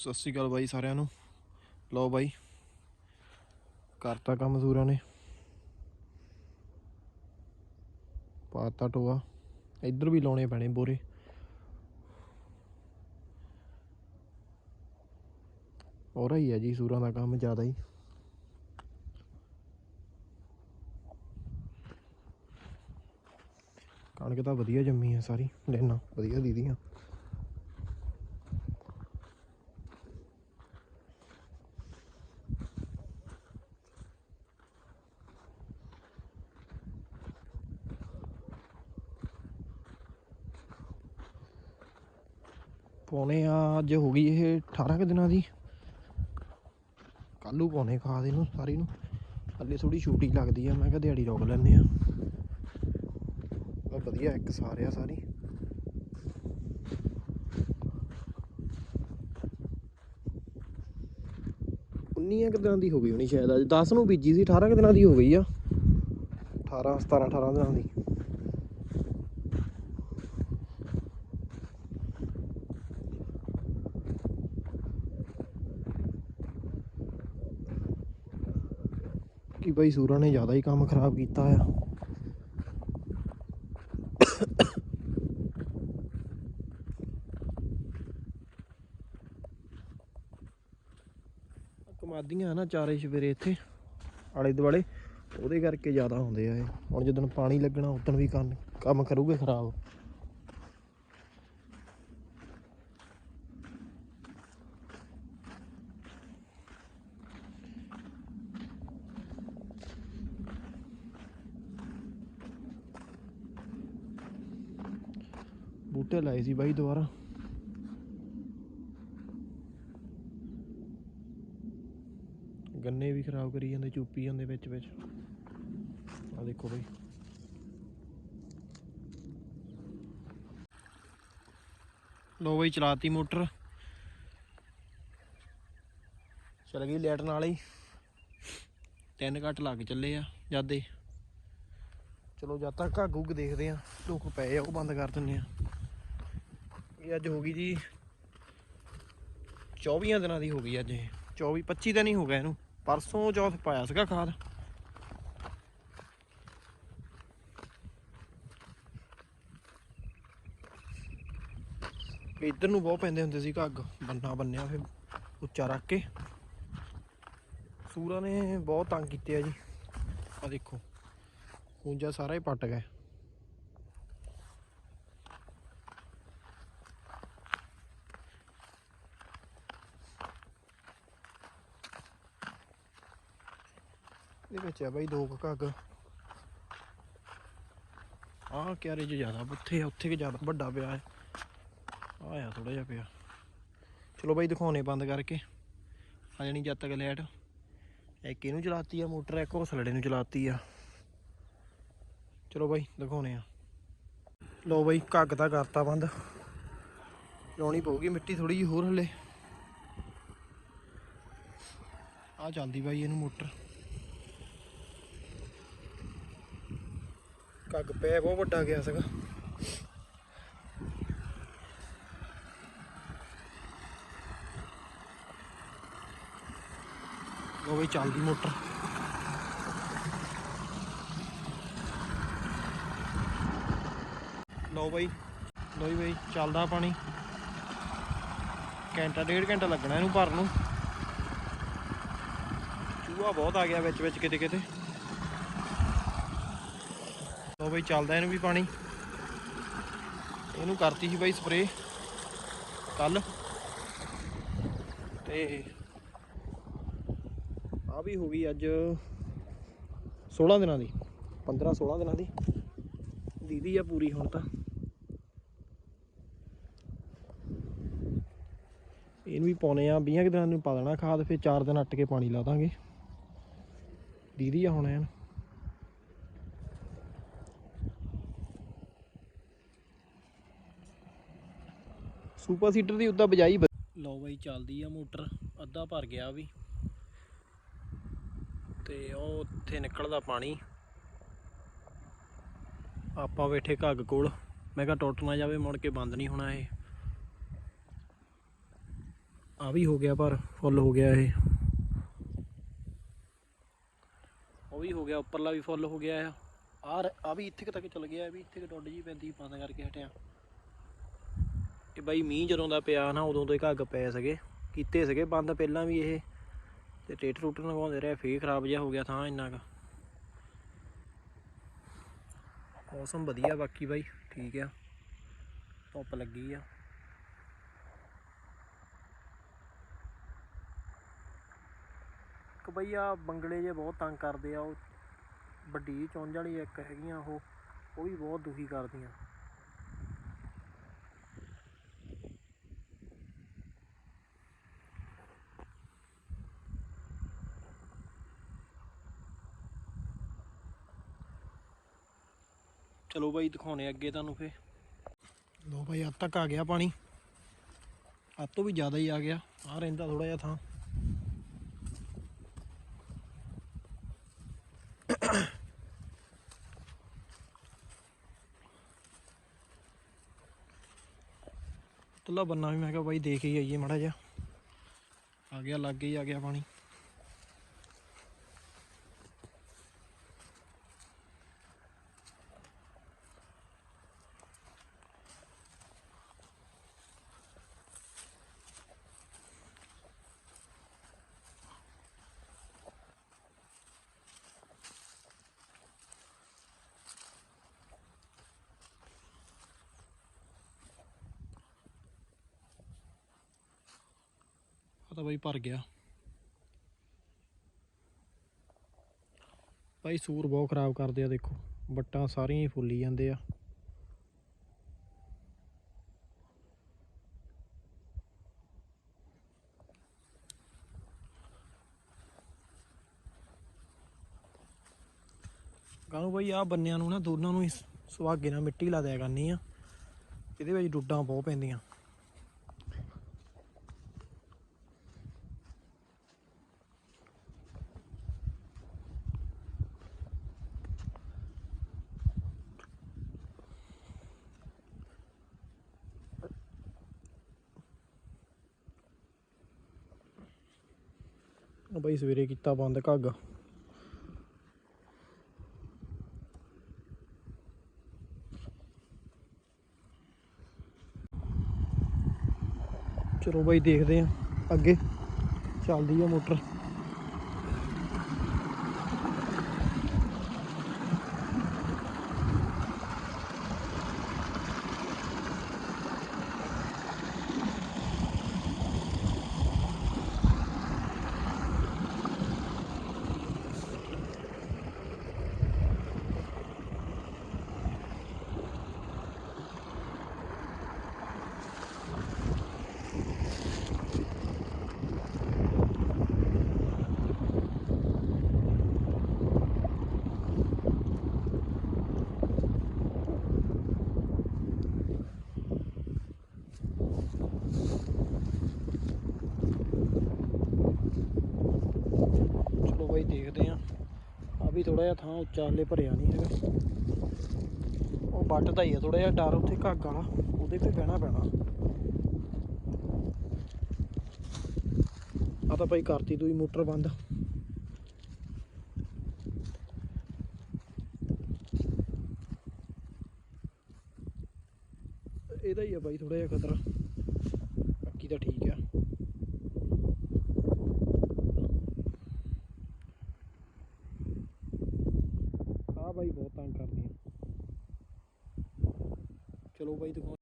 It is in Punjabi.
ਸਤਿ ਸ਼੍ਰੀ ਅਕਾਲ ਬਾਈ ਸਾਰਿਆਂ ਨੂੰ। ਲਓ ਬਾਈ, ਕਰਤਾ ਕੰਮ ਮਜ਼ਦੂਰਾਂ ਨੇ। ਪਾਤਾ ਟੋਆ। ਇੱਧਰ ਵੀ ਲਾਉਣੇ ਪੈਣੇ ਬੋਰੇ। ਹੋਰ ਹੀ ਹੈ ਜੀ ਸੂਰਾਂ ਦਾ ਕੰਮ ਜ਼ਿਆਦਾ ਹੀ। ਕਣਕ ਤਾਂ ਵਧੀਆ ਜੰਮੀ ਹੈ ਸਾਰੀ। ਲੈਣਾ ਵਧੀਆ ਦੀਦੀਆਂ। ਪਾਉਣੇ ਆ, ਅੱਜ ਹੋ ਗਈ ਇਹ 18 ਕੁ ਦਿਨਾਂ ਦੀ। ਕੱਲੂ ਪਾਉਣੇ ਖਾਦ ਇਹਨੂੰ ਸਾਰੀ ਨੂੰ। ਹੱਲੇ ਥੋੜੀ ਛੂਟੀ ਲੱਗਦੀ ਆ, ਮੈਂ ਕਿਹਾ ਦਿਹਾੜੀ ਰੋਕ ਲੈਂਦੇ ਆ। ਉਹ ਵਧੀਆ, ਇੱਕ ਸਾਰਿਆ ਸਾਰੀ। ਉਨੀਆਂ ਕੁ ਦਿਨਾਂ ਦੀ ਹੋ ਗਈ ਹੋਣੀ ਸ਼ਾਇਦ ਅੱਜ। 10 ਨੂੰ ਬੀਜੀ ਸੀ 18 ਕੁ ਦਿਨਾਂ ਦੀ ਹੋ ਗਈ ਆ। 18 17 18 ਦਿਨਾਂ ਦੀ। ਕਿ ਭਾਈ ਸੂਰਾ ਨੇ ਜ਼ਿਆਦਾ ਹੀ ਕੰਮ ਖਰਾਬ ਕੀਤਾ ਆ। ਕਮਾਦੀਆਂ ਨਾ ਚਾਰੇ ਸਵੇਰੇ ਇੱਥੇ, ਆਲੇ ਦੁਆਲੇ, ਉਹਦੇ ਕਰਕੇ ਜ਼ਿਆਦਾ ਹੁੰਦੇ ਆ ਇਹ। ਹੁਣ ਜਦੋਂ ਪਾਣੀ ਲੱਗਣਾ, ਉਦੋਂ ਵੀ ਕੰਮ ਕੰਮ ਕਰੂਗੇ ਖਰਾਬ। ਬੂਟੇ ਲਾਏ ਸੀ ਬਾਈ ਦੁਬਾਰਾ। ਗੰਨੇ ਵੀ ਖਰਾਬ ਕਰੀ ਜਾਂਦੇ, ਚੂਪੀ ਜਾਂਦੇ ਵਿੱਚ ਵਿੱਚ। ਆ ਦੇਖੋ ਬਾਈ। ਲੋ ਬਾਈ ਚਲਾਤੀ ਮੋਟਰ। ਚਲ ਗਈ ਲੈਟ ਨਾਲ ਹੀ। ਤਿੰਨ ਘੱਟ ਲੱਗ ਚੱਲੇ ਆ ਜਾਦੇ। ਚਲੋ ਜਦ ਤੱਕ ਘੱਗ ਉੱਗ ਦੇਖਦੇ ਆ ਲੋਕ ਪਏ ਆ, ਉਹ ਬੰਦ ਕਰ ਦਿੰਨੇ ਆ। ਇਹ ਅੱਜ ਹੋ ਗਈ ਜੀ 24 ਦਿਨਾਂ ਦੀ ਹੋ ਗਈ ਅੱਜ ਇਹ। 24 25 ਦਿਨ ਹੀ ਹੋ ਗਏ ਇਹਨੂੰ। ਪਰਸੋਂ ਚੌਥ ਪਾਇਆ ਸੀਗਾ ਖਾਦ। ਇੱਧਰ ਨੂੰ ਬਹੁਤ ਪੈਂਦੇ ਹੁੰਦੇ ਸੀ ਘੱਗ। ਬੰਨਾ ਬੰਨਿਆ ਫਿਰ ਉੱਚਾ ਰੱਖ ਕੇ। ਸੂਰਾਂ ਨੇ ਬਹੁਤ ਤੰਗ ਕੀਤੇ ਆ ਜੀ। ਆ ਦੇਖੋ। ਖੂੰਜਾ ਸਾਰਾ ਹੀ ਪੱਟ ਗਿਆ। ਇਹਦੇ ਵਿੱਚ ਆ ਬਾਈ ਦੋ ਕੁ ਘੱਗ। ਆਹ ਕਿਆਰੇ 'ਚ ਜ਼ਿਆਦਾ ਉੱਥੇ ਉੱਥੇ ਕਿ ਜ਼ਿਆਦਾ ਵੱਡਾ ਪਿਆ ਹੈ। ਆਹ ਥੋੜਾ ਜਿਹਾ ਪਿਆ। ਚਲੋ ਬਾਈ ਦਿਖਾਉਣੇ ਬੰਦ ਕਰਕੇ। ਆ ਜਾਣੀ ਜਦ ਤੱਕ ਲੈਟ ਇੱਕ ਇਹਨੂੰ ਚਲਾਤੀ ਆ ਮੋਟਰ? ਇੱਕ ਹੌਸਲੜੇ ਨੂੰ ਚਲਾਤੀ ਆ। ਚਲੋ ਬਾਈ ਦਿਖਾਉਣੇ ਆ। ਲੋ ਬਾਈ ਘੱਗ ਤਾਂ ਕਰਤਾ ਬੰਦ। ਲਾਉਣੀ ਪਊਗੀ ਮਿੱਟੀ ਥੋੜੀ ਜਿਹੀ ਹੋਰ ਹਲੇ। ਆ ਚੱਲਦੀ ਬਾਈ ਇਹਨੂੰ ਮੋਟਰ। ਕੱਗ ਪੈ ਬਹੁਤ ਵੱਡਾ ਗਿਆ ਸੀਗਾ। ਉਹ ਵੀ ਚੱਲਦੀ ਮੋਟਰ। ਲਓ ਬਾਈ, ਲਓ ਜੀ ਬਾਈ, ਚੱਲਦਾ ਪਾਣੀ। ਘੰਟਾ, ਡੇਢ ਘੰਟਾ ਲੱਗਣਾ ਇਹਨੂੰ ਭਰਨ ਨੂੰ। ਚੂਹਾ ਬਹੁਤ ਆ ਗਿਆ ਵਿੱਚ ਵਿੱਚ ਕਿਤੇ ਕਿਤੇ। ਲਓ ਬਾਈ ਚੱਲਦਾ ਇਹਨੂੰ ਵੀ ਪਾਣੀ। ਇਹਨੂੰ ਕਰਤੀ ਸੀ ਬਾਈ ਸਪਰੇ ਕੱਲ ਤੇ ਆ ਵੀ ਹੋ ਗਈ ਅੱਜ 16 ਦਿਨਾਂ ਦੀ। 15 16 ਦਿਨਾਂ ਦੀ। ਦੀਦੀ ਆ ਪੂਰੀ ਹੁਣ ਤਾਂ। ਇਹਨੂੰ ਵੀ ਪਾਉਣੇ ਆ। 20 ਕੁ ਦਿਨਾਂ ਨੂੰ ਪਾ ਦੇਣਾ ਖਾਦ, ਫਿਰ 4 ਦਿਨ ਅੱਟ ਕੇ ਪਾਣੀ ਲਾ ਦਾਂਗੇ। ਦੀਦੀ ਆ ਹੁਣ ਐਨ। ਸੁਪਰ ਸੀਟਰ ਦੀ ਉੱਦਾਂ ਬਜਾਈ ਲਓ ਬਾਈ ਚੱਲਦੀ ਆ ਮੋਟਰ, ਅੱਧਾ ਭਰ ਗਿਆ ਵੀ। ਤੇ ਉਹ ਉੱਥੇ ਨਿਕਲਦਾ ਪਾਣੀ। ਆਪਾਂ ਬੈਠੇ ਘੱਗ ਕੋਲ। ਮੈਂ ਕਿਹਾ ਟੁੱਟ ਨਾ ਜਾਵੇ, ਮੁੜ ਕੇ ਬੰਦ ਨਹੀਂ ਹੋਣਾ ਇਹ। ਆ ਵੀ ਹੋ ਗਿਆ ਪਰ, ਫੁੱਲ ਹੋ ਗਿਆ ਇਹ। ਉਹ ਵੀ ਹੋ ਗਿਆ, ਉੱਪਰਲਾ ਵੀ ਫੁੱਲ ਹੋ ਗਿਆ ਆ ਆ ਆ ਵੀ ਇੱਥੇ ਤੱਕ ਚਲ ਗਿਆ, ਇਹ ਵੀ ਇੱਥੇ ਕੁ ਡੁੱਡ ਜੀ ਪੈਂਦੀ, ਬੰਦ ਕਰਕੇ ਹਟਿਆ। ਇਹ ਬਾਈ ਮੀਂਹ ਜਦੋਂ ਦਾ ਪਿਆ ਨਾ, ਉਦੋਂ ਤੋਂ ਹੀ ਘੱਗ ਪਏ ਸੀਗੇ, ਕੀਤੇ ਸੀਗੇ, ਬੰਦ ਪਹਿਲਾਂ ਵੀ ਇਹ, ਤੇ ਟੇਟ ਰੂਟ ਲਗਾਉਂਦੇ ਰਹੇ, ਫੇਰ ਖਰਾਬ ਜਿਹਾ ਹੋ ਗਿਆ ਥਾਂ ਇੰਨਾ ਕੁ। ਮੌਸਮ ਵਧੀਆ ਬਾਕੀ ਬਾਈ, ਠੀਕ ਆ। ਧੁੱਪ ਲੱਗੀ ਆ। ਬਈ ਆ ਬੰਗਲੇ ਜੇ ਬਹੁਤ ਤੰਗ ਕਰਦੇ ਆ, ਉਹ ਵੱਡੀ ਚੁੰਝ ਵਾਲੀ ਇੱਕ ਹੈਗੀਆਂ ਉਹ ਉਹ ਵੀ ਬਹੁਤ ਦੁਖੀ ਕਰਦੀਆਂ। ਚਲੋ ਬਾਈ ਦਿਖਾਉਣੇ ਅੱਗੇ ਤੁਹਾਨੂੰ ਫੇ ਲੋ ਬਾਈ, ਅੱਧ ਤੱਕ ਆ ਗਿਆ ਪਾਣੀ। ਅੱਧ ਤੋਂ ਵੀ ਜ਼ਿਆਦਾ ਹੀ ਆ ਗਿਆ। ਆ ਰਹਿੰਦਾ ਥੋੜਾ ਜਿਹਾ ਥਾਂ। ਤੁਲਾ ਬੰਨਾ ਵੀ ਮੈਂ ਕਿਹਾ ਬਾਈ, ਦੇਖ ਹੀ ਆਈਏ ਮੜਾ ਜਿਹਾ। ਆ ਗਿਆ, ਲੱਗ ਹੀ ਆ ਗਿਆ ਪਾਣੀ। ਤਾਂ ਬਾਈ ਭਰ ਗਿਆ। ਬਾਈ ਸੂਰ ਬਹੁਤ ਖਰਾਬ ਕਰਦੇ ਆ, ਦੇਖੋ। ਬੱਟਾਂ ਸਾਰੀਆਂ ਹੀ ਫੁੱਲੀ ਜਾਂਦੇ ਆ। ਗਾਨੂੰ ਬਾਈ ਆ ਬੰਨਿਆਂ ਨੂੰ ਨਾ, ਦੋਨਾਂ ਨੂੰ ਹੀ ਸੁਹਾਗੇ ਨਾਲ ਮਿੱਟੀ ਲਾ ਦਿਆ ਕਰਨੀ ਆ। ਇਹਦੇ ਵਿੱਚ ਡੁੱਡਾਂ ਬਹੁਤ ਪੈਂਦੀਆਂ। ਬਾਈ ਸਵੇਰੇ ਕੀਤਾ ਬੰਦ ਘੱਗ। ਚਲੋ ਬਾਈ ਦੇਖਦੇ ਆ ਅੱਗੇ ਚੱਲਦੀ ਆ ਮੋਟਰ ਚਲੋ ਬਾਈ ਦੇਖਦੇ ਆ ਆ ਵੀ ਥੋੜਾ ਜਿਹਾ ਥਾਂ ਉੱਚਾ, ਹਲੇ ਭਰਿਆ ਨਹੀਂ ਹੈਗਾ। ਉਹ ਵੱਟ ਦਾ ਹੀ ਆ ਥੋੜਾ ਜਿਹਾ ਡਰ ਉੱਥੇ ਘੱਗ ਵਾਲਾ, ਉਹਦੇ ਤੇ ਬਹਿਣਾ ਪੈਣਾ। ਆ ਤਾਂ ਭਾਈ ਕਰਤੀ ਦੂਈ ਮੋਟਰ ਬੰਦ। ਇਹਦਾ ਹੀ ਆ ਬਾਈ ਥੋੜਾ ਜਿਹਾ ਖਤਰਾ। ਬਾਕੀ ਤਾਂ ਠੀਕ ਆ। ਆ ਬਾਈ ਬਹੁਤ